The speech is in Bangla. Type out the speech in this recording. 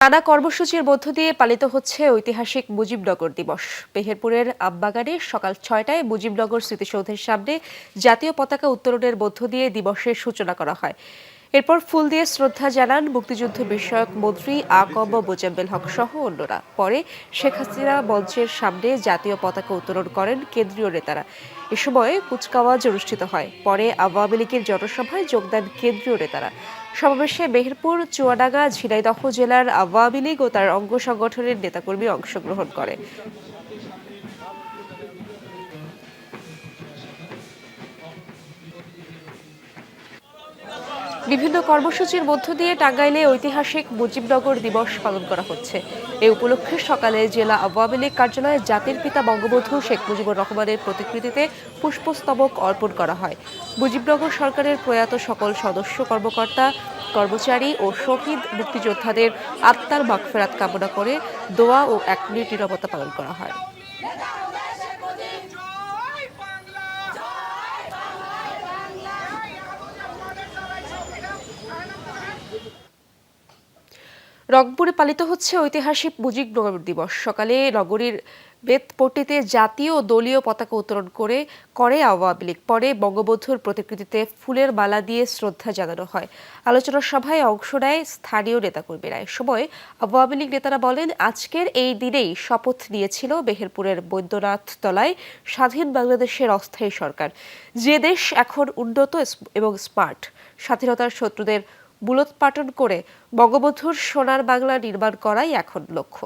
নানা কর্মসূচির মধ্য দিয়ে পালিত হচ্ছে ঐতিহাসিক মুজিবনগর দিবস। মেহেরপুরের আমবাগানে সকাল ছয়টায় মুজিবনগর স্মৃতিসৌধের সামনে জাতীয় পতাকা উত্তোলনের মধ্য দিয়ে দিবসের সূচনা করা হয়। এরপর ফুল দিয়ে শ্রদ্ধা জানান মুক্তিযুদ্ধ বিষয়ক মন্ত্রী আকব মোজাম্মেল হক সহ অন্যরা। পরে শেখ হাসিনা মঞ্চের সামনে জাতীয় পতাকা উত্তোলন করেন কেন্দ্রীয় নেতারা। এ সময় কুচকাওয়াজ অনুষ্ঠিত হয়। পরে আওয়ামী লীগের জনসভায় যোগদান কেন্দ্রীয় নেতারা। সমাবেশে মেহেরপুর চুয়াডাঙ্গা ঝিনাইদহ জেলার আওয়ামী লীগ ও তার অঙ্গ সংগঠনের নেতাকর্মী অংশগ্রহণ করে। বিভিন্ন কর্মসূচির মধ্য দিয়ে টাঙ্গাইলে ঐতিহাসিক মুজিবনগর দিবস পালন করা হচ্ছে। এ উপলক্ষে সকালে জেলা আওয়ামী লীগ কার্যালয়ে জাতির পিতা বঙ্গবন্ধু শেখ মুজিবুর রহমানের প্রতিকৃতিতে পুষ্পস্তবক অর্পণ করা হয়। মুজিবনগর সরকারের প্রয়াত সকল সদস্য, কর্মকর্তা, কর্মচারী ও শহীদ মুক্তিযোদ্ধাদের আত্মার মাগফেরাত কামনা করে দোয়া ও এক মিনিট নিরবতা পালন করা হয়। রংপুরে পালিত হচ্ছে ঐতিহাসিক মুজিবনগর দিবস। সকালে নগরীর বেতপট্টিতে জাতীয় দলীয় পতাকা উত্তোলন করে করে আওয়ামী লীগ। পরে বঙ্গবন্ধুর প্রতিকৃতিতে ফুলের মালা দিয়ে শ্রদ্ধা জানানো হয়। আলোচনা সভায় অংশ নেয় স্থানীয় নেতাকর্মীরা। সময় আওয়ামী লীগ নেতারা বলেন, আজকের এই দিনেই শপথ নিয়েছিল মেহেরপুরের বৈদ্যনাথ তলায় স্বাধীন বাংলাদেশের অস্থায়ী সরকার। যে দেশ এখন উন্নত এবং স্মার্ট, স্বাধীনতার শত্রুদের মূলোৎপাটন করে বঙ্গবন্ধুর সোনার বাংলা নির্মাণ করাই এখন লক্ষ্য।